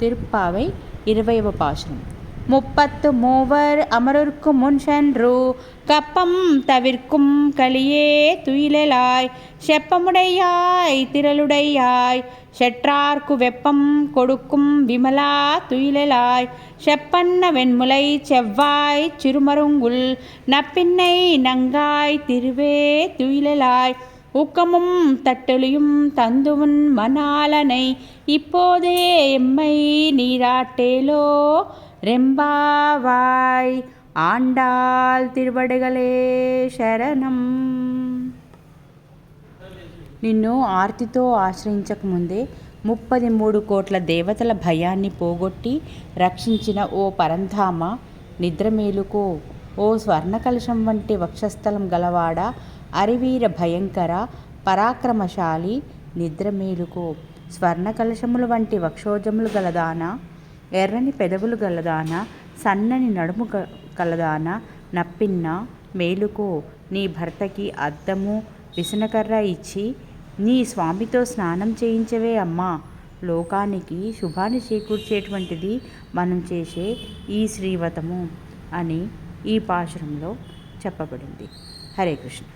திருப்பாவை இருவயவ பாசுரம் முப்பத்து மூவர் அமரர்க்கு முன் சென்று கப்பம் தவிர்க்கும் கலியே துயிலாய் செப்பமுடையாய் திரளுடையாய் செற்றார்க்கு வெப்பம் கொடுக்கும் விமலா துயிலாய் செப்பன்ன வெண்முலை செவ்வாய் சிறுமருங்குள் நப்பின்னை நங்காய் திருவே துயிலாய் ஊக்கமும் தட்டொலியும் தந்துவன் மணாலனை இப்போதே எம்மை நீராட்டேலோ రెంబావాయ్ ఆండాల్ తిరువడగలే శరణం నిన్ను ఆర్తితో ఆశ్రయించకముందే ముప్పది మూడు కోట్ల దేవతల భయాన్ని పోగొట్టి రక్షించిన ఓ పరంధామ నిద్రమేలుకో ఓ స్వర్ణకలశం వంటి వక్షస్థలం గలవాడ అరివీర భయంకర పరాక్రమశాలి నిద్రమేలుకో స్వర్ణకలశముల వంటి వక్షోజములు గలదానా ఎర్రని పెదవులు గలదాన సన్నని నడుము కలదాన నప్పిన్న మేలుకో నీ భర్తకి అద్దము విసనకర్ర ఇచ్చి నీ స్వామితో స్నానం చేయించవే అమ్మా. లోకానికి శుభాన్ని చేకూర్చేటువంటిది మనం చేసే ఈ శ్రీవతము అని ఈ పాశురంలో చెప్పబడింది. హరే కృష్ణ.